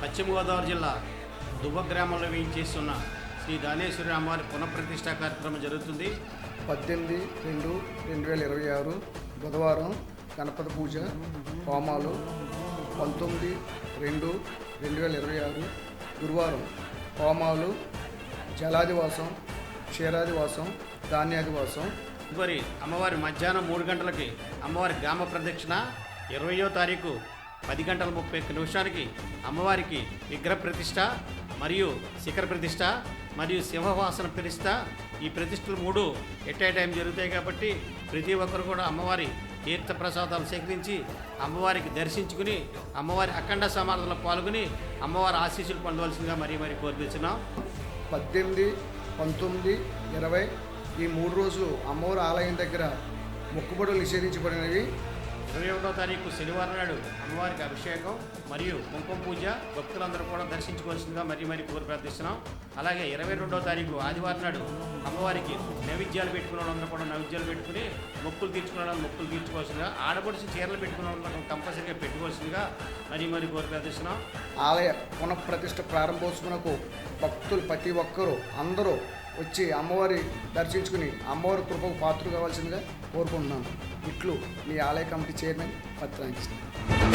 పశ్చిమ గోదావరి జిల్లా దువ్వ గ్రామంలో వేయించేస్తున్న శ్రీ దానేశ్వరి అమ్మవారి పునఃప్రతిష్ఠా కార్యక్రమం జరుగుతుంది. పద్దెనిమిది రెండు రెండు వేల ఇరవై ఆరు బుధవారం గణపతి పూజ హోమాలు. పంతొమ్మిది రెండు రెండు వేల ఇరవై ఆరు గురువారం హోమాలు జలాదివాసం క్షీరాదివాసం ధాన్యాదివాసం. తదుపరి అమ్మవారి మధ్యాహ్నం మూడు గంటలకి అమ్మవారి గ్రామ ప్రదక్షిణ ఇరవయో తారీఖు పది గంటల ముప్పై ఒక్క నిమిషానికి అమ్మవారికి విగ్రహ ప్రతిష్ట మరియు శిఖర ప్రతిష్ట మరియు సింహవాసన ప్రతిష్ట ఈ ప్రతిష్టలు మూడు ఎట్ ఏ టైం జరుగుతాయి కాబట్టి ప్రతి ఒక్కరు కూడా అమ్మవారి తీర్థ ప్రసాదాలు సేకరించి అమ్మవారికి దర్శించుకుని అమ్మవారి అఖండ సమాధుల్లో పాల్గొని అమ్మవారి ఆశీస్సులు పొందవలసిందిగా మరీ మరీ కోరుతున్నాం. పద్దెనిమిది పంతొమ్మిది ఇరవై ఈ మూడు రోజులు అమ్మవారి ఆలయం దగ్గర మొక్కుబడులు నిషేధించబడినవి. ఇరవై ఒకటో తారీఖు శనివారం నాడు అమ్మవారికి అభిషేకం మరియు కుంకుమ పూజ. భక్తులందరూ కూడా దర్శించుకోవాల్సిందిగా మరీ మరీ కోరి ప్రార్థిస్తున్నాం. అలాగే ఇరవై రెండో తారీఖు ఆదివారం నాడు అమ్మవారికి నైవేద్యాలు పెట్టుకున్న వాళ్ళందరూ కూడా నైవేద్యాలు పెట్టుకుని మొక్కులు తీర్చుకున్న వాళ్ళు మొక్కులు తీర్చుకోవాల్సిందిగా ఆడపడిచి చీరలు పెట్టుకున్న వాళ్ళందరూ కంపల్సరీగా పెట్టుకోవాల్సిందిగా మరీ మరీ కోరి ప్రార్థిస్తున్నాం. ఆలయ పునఃప్రతిష్ఠ ప్రారంభోత్సవమునకు భక్తులు ప్రతి ఒక్కరూ అందరూ వచ్చి అమ్మవారి దర్శించుకుని అమ్మవారి కృపకు పాత్ర కావాల్సిందిగా కోరుకుంటున్నాను. ఇట్లు మీ ఆలయ కమిటీ చైర్మన్ పత్రాంకిస్తాను